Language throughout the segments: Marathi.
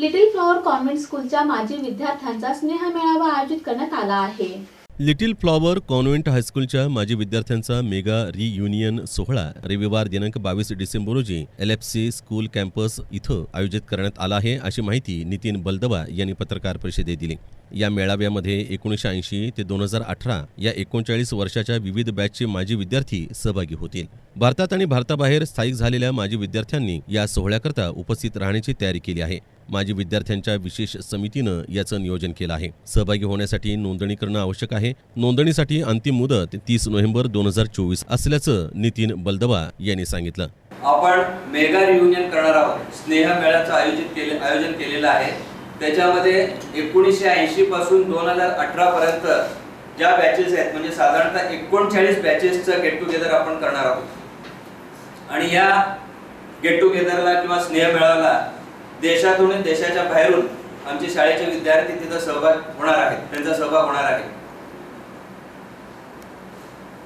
लिटिल फ्लॉवर कॉन्व्हेंट स्कूलच्या माजी विद्यार्थ्यांचा स्नेह मेळावा आयोजित करण्यात आला आहे. लिटिल फ्लॉवर कॉन्व्हेंट हायस्कूलच्या माजी विद्यार्थ्यांचा मेगा रियुनियन सोहळा रविवार दिनांक बावीस डिसेंबर रोजी L F C school campus इथं आयोजित करण्यात आला आहे अशी माहिती नितीन बलदवा यांनी पत्रकार परिषदेत दिली. या मेळाव्यामध्ये एकोणीसशे ऐंशी ते दोन हजार अठरा या एकोणचाळीस वर्षाच्या विविध बॅचचे माजी विद्यार्थी सहभागी होतील. भारतात आणि भारताबाहेर स्थायिक झालेल्या माजी विद्यार्थ्यांनी या सोहळ्याकरता उपस्थित राहण्याची तयारी केली आहे. माजी विद्यार्थ्यांच्या विशेष समितीनं याचं नियोजन केलं आहे. सहभागी होण्यासाठी नोंदणी करणं आवश्यक आहे. नोंदणीसाठी अंतिम मुदत तीस नोव्हेंबर दोन हजार चोवीस असल्याचं नितीन बलदवा यांनी सांगितलं. आपण मेगा रियुनियन करणार आहोत. स्नेह मेळ्याचं आयोजित केले आयोजन केलेलं आहे. त्याच्यामध्ये एकोणीसशे ऐंशी पासून दोन हजार अठरा पर्यंत ज्या बॅचेस आहेत म्हणजे साधारणतः एकोणचाळीस बॅचेसचं गेट टुगेदर आपण करणार आहोत. आणि या गेट टुगेदरला किंवा स्नेह मेळाव्याला देशातून देशाच्या बाहेरून आमचे शाळेचे विद्यार्थी तिथं सहभाग होणार आहेत. त्यांचा सहभाग होणार आहे.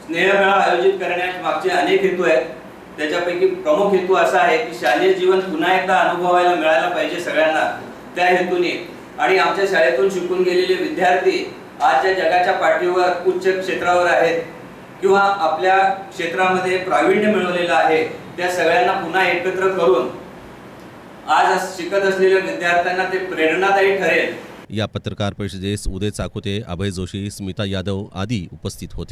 स्नेहमेळा आयोजित करण्यात मागचे अनेक हेतू आहेत. त्याच्यापैकी प्रमुख हेतू असा आहे की शालेय जीवन पुन्हा एकदा अनुभवायला मिळायला पाहिजे सगळ्यांना. त्या हेतूने आणि आमच्या शाळेतून शिकून गेलेले विद्यार्थी आज ज्या जगाच्या पाठीवर उच्च क्षेत्रावर आहेत किंवा आपल्या क्षेत्रामध्ये प्रावीण्य मिळवलेलं आहे. त्या सगळ्यांना पुन्हा एकत्र करून आज शिकत असलेल्या विद्यार्थ्यांना ते प्रेरणादायी ठरेल. या पत्रकार परिषदेस उदय चाकोते अभय जोशी स्मिता यादव आदी उपस्थित होते.